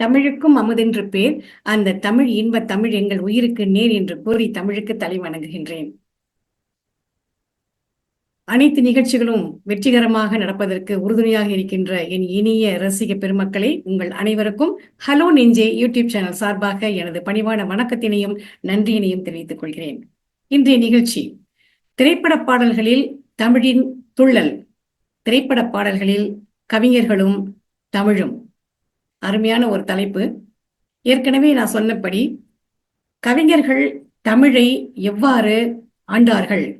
தமிழுக்கும் அமுதென்று பேர். அந்த தமிழ் இன்ப தமிழ் எங்கள் உயிருக்கு நேர் என்று கூறி தமிழுக்கு தலை வணங்குகின்றேன். அனைத்து நிகழ்ச்சிகளும் வெற்றிகரமாக நடப்பதற்கு உறுதுணையாக இருக்கின்ற என் இனிய ரசிக பெருமக்களை உங்கள் அனைவருக்கும் ஹலோ நெஞ்சே யூடியூப் சேனல் சார்பாக எனது பணிவான வணக்கத்தினையும் நன்றியினையும் தெரிவித்துக் கொள்கிறேன். இன்றைய நிகழ்ச்சி திரைப்பட பாடல்களில் தமிழின் துள்ளல். திரைப்பட பாடல்களில் கவிஞர்களும் தமிழும். அருமையான ஒரு தலைப்பு. ஏற்கனவே நான் சொன்னபடி கவிஞர்கள் தமிழை எவ்வாறு ஆண்டார்கள்?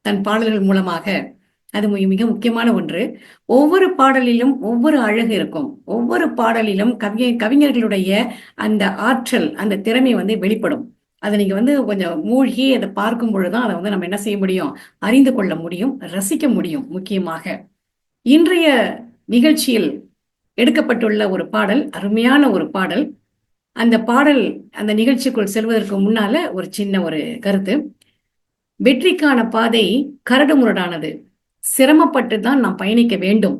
தன் பாடல்கள் மூலமாக. அது மிக முக்கியமான ஒன்று. ஒவ்வொரு பாடலிலும் ஒவ்வொரு அழகு இருக்கும். ஒவ்வொரு பாடலிலும் கவிஞ கவிஞர்களுடைய அந்த ஆற்றல் அந்த திறமை வந்து வெளிப்படும். அதை நீங்க வந்து கொஞ்சம் மூழ்கி அதை பார்க்கும் பொழுதுதான் அதை வந்து நம்ம என்ன செய்ய முடியும்? அறிந்து கொள்ள முடியும் ரசிக்க முடியும் முக்கியமாக. இன்றைய நிகழ்ச்சியில் எடுக்கப்பட்டுள்ள ஒரு பாடல் அருமையான ஒரு பாடல். அந்த பாடல் அந்த நிகழ்ச்சிக்குள் செல்வதற்கு முன்னால ஒரு சின்ன ஒரு கருத்து. வெற்றிக்கான பாதை கரடு முரடானது சிரமப்பட்டு தான் நாம் பயணிக்க வேண்டும்.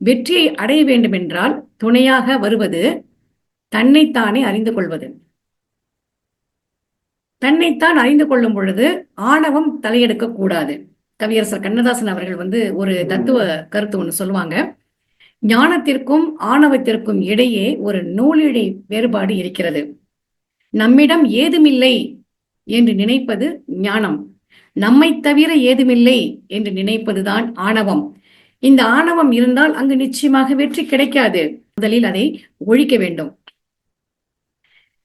வெற்றியை அடைய வேண்டும் என்றால் துணையாக வருவது தன்னைத்தானே அறிந்து கொள்வது. தன்னைத்தான் அறிந்து கொள்ளும் பொழுது ஆணவம் தலையெடுக்க கூடாது கவியரசர் கண்ணதாசன் அவர்கள் வந்து ஒரு தத்துவ கருத்து ஒன்று சொல்லுவாங்க. ஞானத்திற்கும் ஆணவத்திற்கும் இடையே ஒரு நூலிழை வேறுபாடு இருக்கிறது. நம்மிடம் ஏதுமில்லை என்று நினைப்பது ஞானம். நம்மை தவிர ஏதுமில்லை என்று நினைப்பதுதான் ஆணவம். இந்த ஆணவம் இருந்தால் அங்கு நிச்சயமாக வெற்றி கிடைக்காது. முதலில் அதை ஒழிக்க வேண்டும்.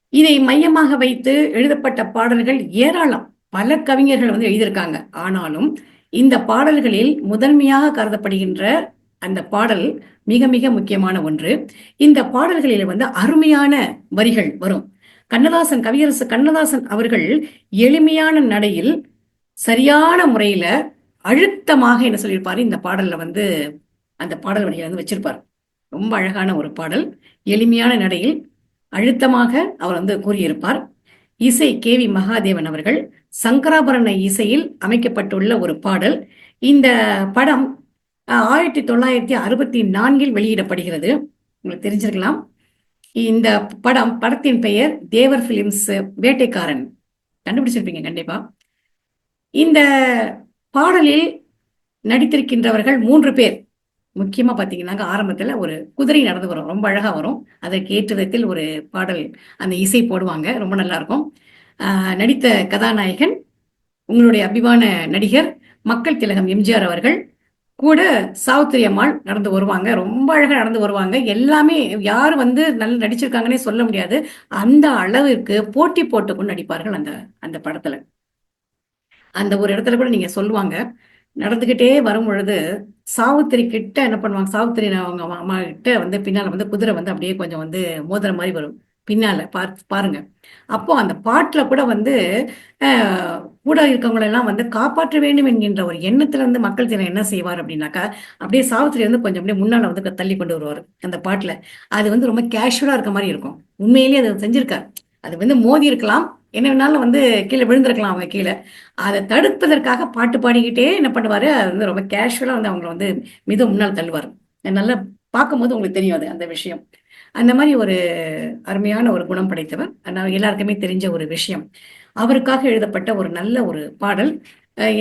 இதை மையமாக வைத்து எழுதப்பட்ட பாடல்கள் ஏராளம். பல கவிஞர்கள் வந்து எழுதியிருக்காங்க. ஆனாலும் இந்த பாடல்களில் முதன்மையாக கருதப்படுகின்ற அந்த பாடல் மிக மிக முக்கியமான ஒன்று. இந்த பாடல்களில் வந்து அருமையான வரிகள் வரும். கண்ணதாசன் கவியரசு கண்ணதாசன் அவர்கள் எளிமையான நடையில் சரியான முறையில அழுத்தமாக என்ன சொல்லியிருப்பாரு? இந்த பாடல்ல வந்து அந்த பாடல் வரிகளை வந்து வச்சிருப்பார். ரொம்ப அழகான ஒரு பாடல். எளிமையான நடையில் அழுத்தமாக அவர் வந்து கூறியிருப்பார். இசை கே வி மகாதேவன் அவர்கள் சங்கராபரண இசையில் அமைக்கப்பட்டுள்ள ஒரு பாடல். இந்த படம் ஆயிரத்தி தொள்ளாயிரத்தி அறுபத்தி நான்கில் வெளியிடப்படுகிறது. உங்களுக்கு தெரிஞ்சிருக்கலாம். இந்த படம் படத்தின் பெயர் தேவர் பிலிம்ஸ் வேட்டைக்காரன். கண்டுபிடிச்சிருப்பீங்க கண்டிப்பா. இந்த பாடலில் நடித்திருக்கின்றவர்கள் மூன்று பேர். முக்கியமா பாத்தீங்கன்னாக்க ஆரம்பத்துல ஒரு குதிரை நடந்து வரும் ரொம்ப அழகா வரும். அதற்கு ஏற்ற விதத்தில் ஒரு பாடல் அந்த இசை போடுவாங்க ரொம்ப நல்லா இருக்கும் நடித்த கதாநாயகன் உங்களுடைய அபிமான நடிகர் மக்கள் திலகம் எம்ஜிஆர் அவர்கள் கூட சாவித்திரி அம்மாள் நடந்து வருவாங்க. ரொம்ப அழகாக நடந்து வருவாங்க. எல்லாமே யார் வந்து நல்லா நடிச்சிருக்காங்கன்னே சொல்ல முடியாது. அந்த அளவிற்கு போட்டி போட்டுக்கொண்டு நடிப்பார்கள் அந்த அந்த படத்துல. அந்த ஒரு இடத்துல கூட நீங்க சொல்லுவாங்க. நடந்துகிட்டே வரும் பொழுது சாவித்திரி கிட்ட என்ன பண்ணுவாங்க? சாவித்திரி அவங்க அம்மா கிட்ட வந்து பின்னால வந்து குதிரை வந்து அப்படியே கொஞ்சம் வந்து மோதிர மாதிரி வரும். பின்னால பாருங்க. அப்போ அந்த பாட்டுல கூட வந்து கூட இருக்கவங்களெல்லாம் வந்து காப்பாற்ற வேண்டும் என்கின்ற ஒரு எண்ணத்துல இருந்து மக்கள் தினம் என்ன செய்வார் அப்படின்னாக்கா அப்படியே சாவித்திரி வந்து கொஞ்சம் அப்படியே முன்னால வந்து தள்ளி கொண்டு வருவார் அந்த பாட்டுல. அது வந்து ரொம்ப கேஷுவலா இருக்க மாதிரி இருக்கும். உண்மையிலேயே அதை செஞ்சிருக்கார். அது வந்து மோதி இருக்கலாம். என்ன வேணாலும் வந்து கீழே விழுந்திருக்கலாம் அவங்க கீழே. அதை தடுப்பதற்காக பாட்டு பாடிக்கிட்டே என்ன பண்ணுவாரு? அது வந்து ரொம்ப கேஷுவலா வந்து அவங்களை வந்து மிக முன்னால் தள்ளுவார். நல்லா பார்க்கும்போது உங்களுக்கு தெரியும் அது அந்த விஷயம். அந்த மாதிரி ஒரு அருமையான ஒரு குணம் படைத்தவர். நான் எல்லாருக்குமே தெரிஞ்ச ஒரு விஷயம். அவருக்காக எழுதப்பட்ட ஒரு நல்ல ஒரு பாடல்.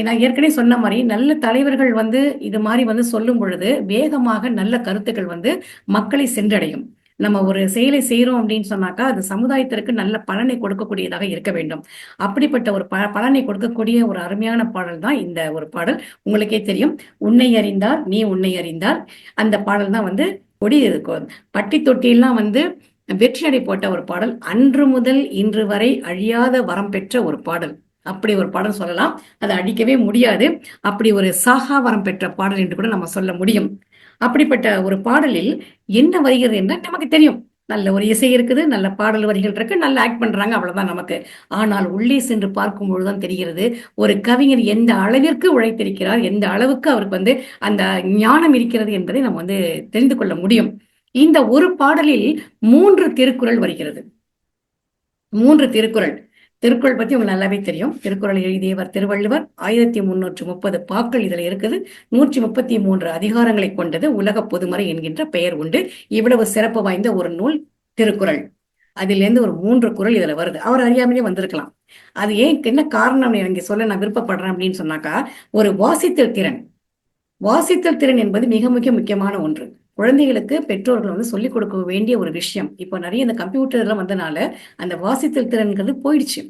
நான் ஏற்கனவே சொன்ன மாதிரி நல்ல தலைவர்கள் வந்து இது மாதிரி வந்து சொல்லும் பொழுது வேகமாக நல்ல கருத்துக்கள் வந்து மக்களை சென்றடையும். நம்ம ஒரு செயலை செய்யறோம் அப்படின்னு சொன்னாக்கா அது சமுதாயத்திற்கு நல்ல பலனை கொடுக்கக்கூடியதாக இருக்க வேண்டும். அப்படிப்பட்ட ஒரு ப பலனை கொடுக்கக்கூடிய ஒரு அருமையான பாடல் தான் இந்த ஒரு பாடல். உங்களுக்கே தெரியும். உன்னை அறிந்தார் நீ உன்னை அறிந்தார். அந்த பாடல் தான் வந்து கொடி இருக்கும் பட்டி தொட்டியெல்லாம் வந்து வெற்றி அடை போட்ட ஒரு பாடல். அன்று முதல் இன்று வரை அழியாத வரம் பெற்ற ஒரு பாடல். அப்படி ஒரு பாடல் சொல்லலாம். அதை அடிக்கவே முடியாது. அப்படி ஒரு சாகா வரம் பெற்ற பாடல் என்று கூட நம்ம சொல்ல முடியும். அப்படிப்பட்ட ஒரு பாடலில் என்ன வருகிறது என்று நமக்கு தெரியும். நல்ல ஒரு இசை இருக்குது நல்ல பாடல் வரிகள் இருக்கு நல்ல ஆக்ட் பண்றாங்க அவ்வளவுதான் நமக்கு. ஆனால் உள்ளே சென்று பார்க்கும் பொழுதுதான் தெரிகிறது ஒரு கவிஞர் எந்த அளவிற்கு உழைத்திருக்கிறார் எந்த அளவுக்கு அவருக்கு வந்து அந்த ஞானம் இருக்கிறது என்பதை நம்ம வந்து தெரிந்து கொள்ள முடியும். இந்த ஒரு பாடலில் மூன்று திருக்குறள் வருகிறது. மூன்று திருக்குறள். திருக்குறள் பத்தி உங்களுக்கு நல்லாவே தெரியும். திருக்குறள் எழுதியவர் திருவள்ளுவர். ஆயிரத்தி முன்னூற்றி முப்பது பாக்கள் இதுல இருக்குது. நூற்றி முப்பத்தி மூன்று அதிகாரங்களை கொண்டது உலக பொதுமறை என்கின்ற பெயர் உண்டு. இவ்வளவு சிறப்பு வாய்ந்த ஒரு நூல் திருக்குறள். அதிலிருந்து ஒரு மூன்று குறள் இதுல வருது. அவர் அறியாமலே வந்திருக்கலாம். அது ஏன் என்ன காரணம் இங்க சொல்ல நான் விருப்பப்படுறேன் அப்படின்னு சொன்னாக்கா ஒரு வாசித்தல் திறன். வாசித்தல் திறன் என்பது மிக மிக முக்கியமான ஒன்று. குழந்தைகளுக்கு பெற்றோர்கள் வந்து சொல்லிக் கொடுக்க வேண்டிய ஒரு விஷயம். இப்போ நிறைய இந்த கம்ப்யூட்டர்லாம் வந்தனால அந்த வாசித்தல் திறன்கிறது போயிடுச்சு.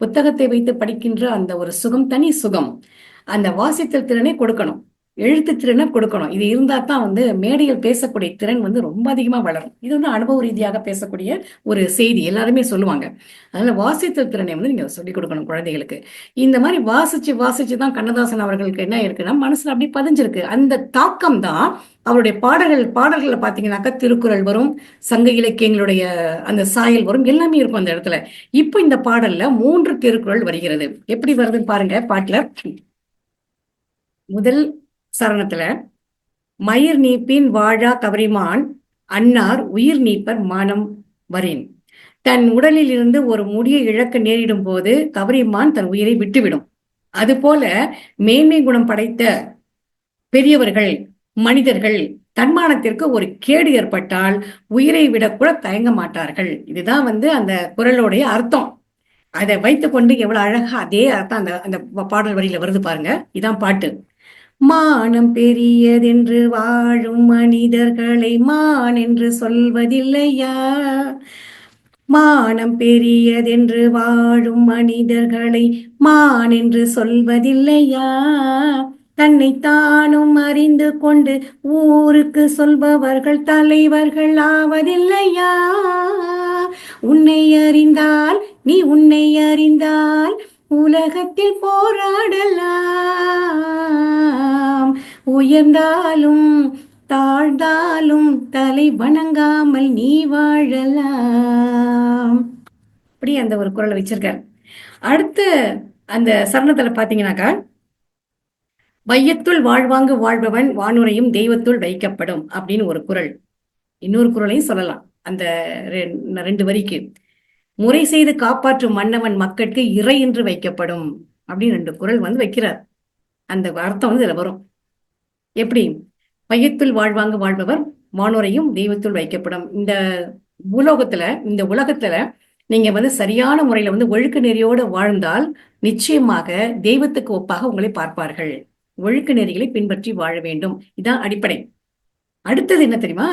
புத்தகத்தை வைத்து படிக்கின்ற அந்த ஒரு சுகம் தனி சுகம். அந்த வாசித்தல் திறனை கொடுக்கணும். எழுத்து திறனை கொடுக்கணும். இது இருந்தா தான் வந்து மேடையில் பேசக்கூடிய திறன் வந்து ரொம்ப அதிகமா வளரும். இது வந்து அனுபவ ரீதியாக பேசக்கூடிய ஒரு செய்தி. எல்லாருமே சொல்லுவாங்க. அதனால வாசித்தல் திறனை வந்து நீங்க சொல்லிக் கொடுக்கணும் குழந்தைகளுக்கு. இந்த மாதிரி வாசிச்சு வாசிச்சு தான் கண்ணதாசன் அவர்களுக்கு என்ன இருக்குன்னா மனசுல அப்படி பதிஞ்சிருக்கு. அந்த தாக்கம் தான் அவருடைய பாடல்கள் பாடல்கள்ல பாத்தீங்கன்னாக்கா திருக்குறள் வரும் சங்க இலக்கியங்களுடைய அந்த சாயல் வரும் எல்லாமே இருக்கும் அந்த இடத்துல. இப்போ இந்த பாடல்ல மூன்று திருக்குறள் வருகிறது. எப்படி வருதுன்னு பாருங்க பாட்டுல. முதல் சரணத்துல மயிர் நீப்பின் வாழா கவரிமான் அன்னார் உயிர் நீப்பர் மானம் வரேன். தன் உடலில் இருந்து ஒரு முடியை இழக்க நேரிடும் போது கவரிமான் தன் உயிரை விட்டுவிடும். அதுபோல மேன்மை குணம் படைத்த பெரியவர்கள் மனிதர்கள் தன்மானத்திற்கு ஒரு கேடு ஏற்பட்டால் உயிரை விட கூட தயங்க மாட்டார்கள். இதுதான் வந்து அந்த குரலுடைய அர்த்தம். அதை வைத்துக்கொண்டு எவ்வளவு அழகா அதே அர்த்தம் அந்த அந்த பாடல் வரியில வருது பாருங்க. இதான் பாட்டு. மானம் பெரியதென்று வாழும் மனிதர்களை மான் என்று சொல்வதில்லையா? மானம் பெரியதென்று வாழும் மனிதர்களை மான் என்று சொல்வதில்லையா? தன்னை தானும் அறிந்து கொண்டு ஊருக்கு சொல்பவர்கள் தலைவர்கள் ஆவதில்லையா? உன்னை அறிந்தால் நீ உன்னை அறிந்தால் உலகத்தில் போராடலாம். உயர்ந்தாலும் தாழ்ந்தாலும் தலை வணங்காமல் நீ வாழலாம். அப்படி அந்த ஒரு குரலை வச்சிருக்கார். அடுத்து அந்த சரணத்துல பாத்தீங்கன்னாக்கா வையத்துள் வாழ்வாங்கு வாழ்பவன் வானுரையும் தெய்வத்துள் வைக்கப்படும் அப்படின்னு ஒரு குரல். இன்னொரு குரலையும் சொல்லலாம். அந்த ரெண்டு வரிக்கு. முறை செய்து காப்பாற்றும் மன்னவன் மக்களுக்கு இறை என்று வைக்கப்படும். அப்படின்னு ரெண்டு குரல் வந்து வைக்கிறார். அந்த அர்த்தம் வந்து இதுல வரும். எப்படி? மையத்துள் வாழ்வாங்க வாழ்பவர் வானோரையும் தெய்வத்துள் வைக்கப்படும். இந்த பூலோகத்துல இந்த உலகத்துல நீங்க வந்து சரியான முறையில வந்து ஒழுக்க நெறியோடு வாழ்ந்தால் நிச்சயமாக தெய்வத்துக்கு ஒப்பாக உங்களை பார்ப்பார்கள். ஒழுக்க நெறிகளை பின்பற்றி வாழ வேண்டும். இதான் அடிப்படை. அடுத்தது என்ன தெரியுமா?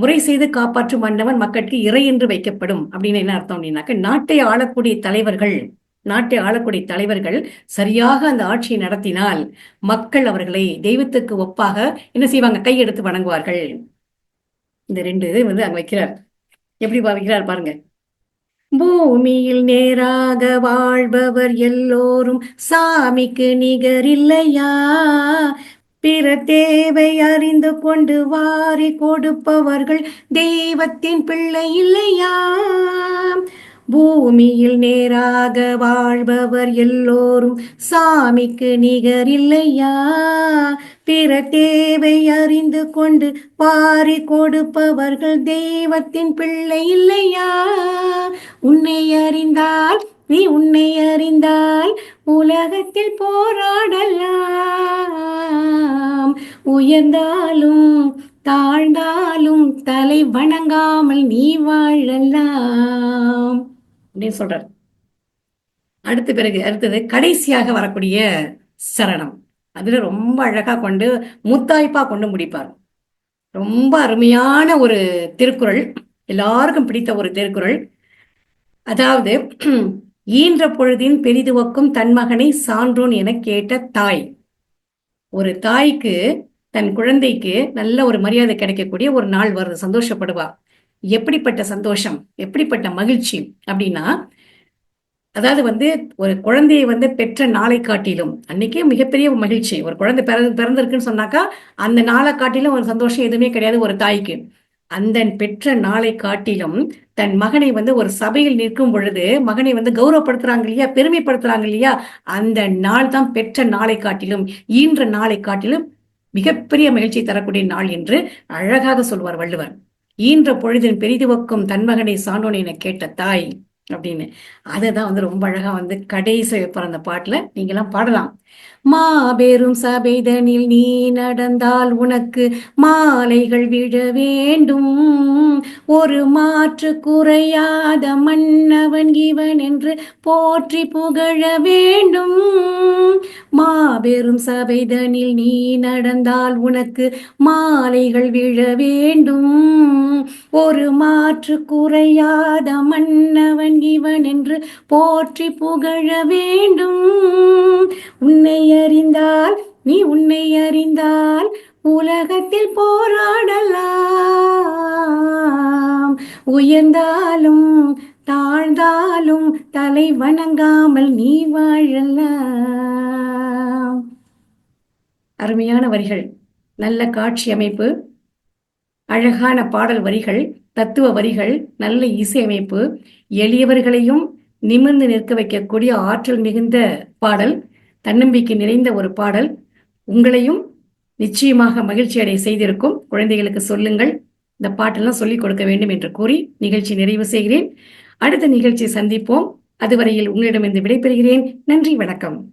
முறை செய்து காப்பாற்றும் மன்னவன் மக்களுக்கு இறை என்று வைக்கப்படும். அப்படின்னு என்ன அர்த்தம் அப்படின்னாக்க நாட்டை ஆளக்கூடிய தலைவர்கள் நாட்டை ஆளக்கூடிய தலைவர்கள் சரியாக அந்த ஆட்சியை நடத்தினால் மக்கள் அவர்களை தெய்வத்துக்கு ஒப்பாக என்ன செய்வாங்க? கையெடுத்து வணங்குவார்கள். இந்த ரெண்டு இது வந்து அங்க வைக்கிறார். எப்படி வைக்கிறார் பாருங்க. பூமியில் நேராக வாழ்பவர் எல்லோரும் சாமிக்கு நிகரில்லையா? பிற தேவை அறிந்து கொண்டு வாரி கொடுப்பவர்கள் தெய்வத்தின் பிள்ளை இல்லையா பூமியில் நேராக வாழ்பவர் எல்லோரும் சாமிக்கு நிகர் இல்லையா? பிற தேவை அறிந்து கொண்டு பாரி கொடுப்பவர்கள் தெய்வத்தின் பிள்ளை இல்லையா? உன்னை அறிந்தால் நீ உன்னை அறிந்தால் உலகத்தில் போராடலாம். உயர்ந்தாலும் தாழ்ந்தாலும் தலை வணங்காமல் நீ வாழலாம். அப்படின்னு சொல்றார். அடுத்த பிறகு அடுத்தது கடைசியாக வரக்கூடிய சரணம். அதுல ரொம்ப அழகா கொண்டு முத்தாய்ப்பா கொண்டு முடிப்பார். ரொம்ப அருமையான ஒரு திருக்குறள். எல்லாருக்கும் பிடித்த ஒரு திருக்குறள். அதாவது ஈன்ற பொழுதின் பெரிதுவக்கும் தன் மகனை சான்றோன் என கேட்ட தாய். ஒரு தாய்க்கு தன் குழந்தைக்கு நல்ல ஒரு மரியாதை கிடைக்கக்கூடிய ஒரு நாள் வருது சந்தோஷப்படுவா. எப்படிப்பட்ட சந்தோஷம் எப்படிப்பட்ட மகிழ்ச்சி அப்படின்னா அதாவது வந்து ஒரு குழந்தையை வந்து பெற்ற நாளை காட்டிலும் அன்னைக்கே மிகப்பெரிய மகிழ்ச்சி. ஒரு குழந்தை பிறந்து பிறந்திருக்குன்னு சொன்னாக்கா அந்த நாளை காட்டிலும் ஒரு சந்தோஷம் எதுவுமே கிடையாது ஒரு தாய்க்கு. அந்த பெற்ற நாளை காட்டிலும் தன் மகனை வந்து ஒரு சபையில் நிற்கும் பொழுது மகனை வந்து கௌரவப்படுத்துறாங்க இல்லையா? பெருமைப்படுத்துறாங்க இல்லையா? அந்த நாள் தான் பெற்ற நாளை காட்டிலும் ஈன்ற நாளை காட்டிலும் மிகப்பெரிய மகிழ்ச்சி தரக்கூடிய நாள் என்று அழகாக சொல்வார் வள்ளுவர். ஈன்ற பொழுதின் பெரிதுவக்கும் தன் மகனை சான்றோன் என கேட்ட தாய் அப்படின்னு. அதை தான் வந்து ரொம்ப அழகா வந்து கடைசி பிறந்த பாட்டுல பாட்டில் எல்லாம் பாடலாம். மாபெரும் சபைதனில் நீ நடந்தால் உனக்கு மாலைகள் விழ வேண்டும். ஒரு மாற்று குறையாத மன்னவன் இவன் என்று போற்றி புகழ வேண்டும். மாபெரும் சபைதனில் நீ நடந்தால் உனக்கு மாலைகள் விழ வேண்டும். ஒரு மா மாற்று குறையாத மன்னவன் இவன் என்று போற்றி புகழ வேண்டும். உன்னை அறிந்தால் நீ உன்னை அறிந்தால் உலகத்தில் போராடலாம். உயர்ந்தாலும் தாழ்ந்தாலும் தலை வணங்காமல் நீ வாழலாம். அருமையான வரிகள் நல்ல காட்சி அமைப்பு. அழகான பாடல் வரிகள் தத்துவ வரிகள் நல்ல இசையமைப்பு எளியவர்களையும் நிமிர்ந்து நிற்க வைக்கக்கூடிய ஆற்றல் மிகுந்த பாடல் தன்னம்பிக்கை நிறைந்த ஒரு பாடல். உங்களையும் நிச்சயமாக மகிழ்ச்சி அடைய செய்திருக்கும். குழந்தைகளுக்கு சொல்லுங்கள். இந்த பாட்டெல்லாம் சொல்லிக் கொடுக்க வேண்டும் என்று கூறி நிகழ்ச்சி நிறைவு செய்கிறேன். அடுத்த நிகழ்ச்சி சந்திப்போம். அதுவரையில் உங்களிடமிருந்து விடைபெறுகிறேன். நன்றி வணக்கம்.